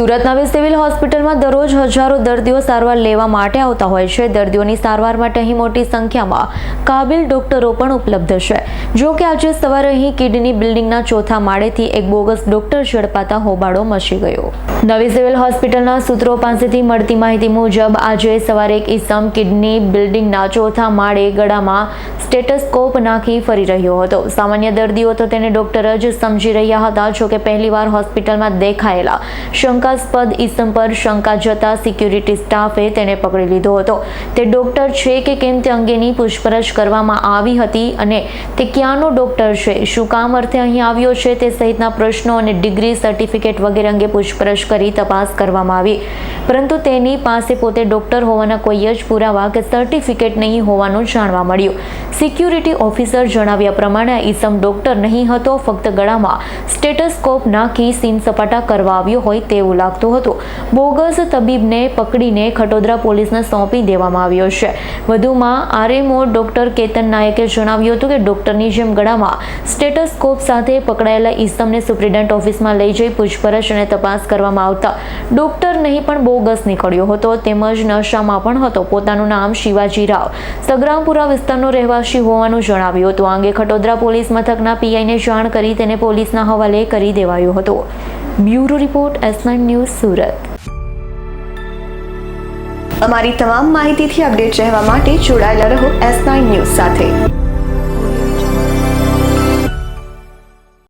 સુરત નવી સિવિલ હોસ્પિટલમાં દરરોજ હજારો દર્દીઓ સારવાર લેવા માટે આવતા હોય છે. દર્દીઓની સારવાર માટે અહીં મોટી સંખ્યામાં કાબિલ ડોક્ટરો પણ ઉપલબ્ધ છે. જો કે આજે સવારે અહીં કિડની બિલ્ડિંગના ચોથા માળેથી એક બોગસ ડોક્ટર ઝડપાતા હોબાળો મચી ગયો. નવી સિવિલ હોસ્પિટલના સૂત્રો પાસેથી મળતી માહિતી મુજબ, આજે સવારે એક ઈસમ કિડની બિલ્ડિંગના ચોથા માળે ગળામાં સ્ટેટસ્કોપ નાખી ફરી રહ્યો હતો. સામાન્ય દર્દીઓ તો તેને ડોક્ટર જ સમજી રહ્યા હતા, જો કે પહેલીવાર હોસ્પિટલમાં દેખાયેલા શંકાસ્પદ ઈસમ પર શંકા જતા સિક્યુરિટી સ્ટાફે તેને પકડી લીધો હતો. તે ડોક્ટર છે કે કેમ તે અંગેની પૂછપરછ કરવામાં આવી હતી અને તે ક્યાંનો ડોક્ટર છે? શું કામ અર્થે અહીં આવ્યો છે? તે સહિતના પ્રશ્નો અને ડિગ્રી સર્ટિફિકેટ વગેરે અંગે પૂછપરછ કરી તપાસ કરવામાં આવી. પરંતુ તેની પાસે પોતે ડોક્ટર હોવાના કોઈ જ પુરાવા કે સર્ટિફિકેટ નહીં હોવાનું જાણવા મળ્યું. સિક્યુરિટી ઓફિસર જણાવ્યા પ્રમાણે ઈસમ ડોક્ટર નહીં હતો, ફક્ત ગળામાં સ્ટેટસ્કોપ નાખી સીન સપાટા કરવા આવ્યો હોય તેવું લાગતું હતું. બોગસ તબીબને પકડીને ખટોદરા પોલીસને સોંપી દેવામાં આવ્યો છે. વધુમાં આરએમઓ ડોક્ટર કેતન નાયકે જણાવ્યું હતું કે ડોક્ટરની જેમ ગળામાં સ્ટેટસ્કોપ સાથે પકડાયેલા ઈસમને સુપ્રિન્ટેન્ટ ઓફિસમાં લઈ જઈ પૂછપરછ અને તપાસ કરવામાં આવતા ડોક્ટર નહીં પણ બોગસ નીકળ્યો હતો. તેમજ નશામાં પણ હતો. પોતાનું નામ શિવાજી રાવ. સગ્રામપુરા વિસ્તારનો રહેવાસી હોવાનું જણાવ્યું હતું. આ અંગે ખટોદરા પોલીસ મથકના પીઆઈને જાણ કરી તેને પોલીસના હવાલે કરી દેવાયો હતો. Bureau report S nine news, Surat. અમારી તમામ માહિતીથી અપડેટ રહેવા માટે જોડાયેલા રહો એસ નાઇન ન્યૂઝ સાથે.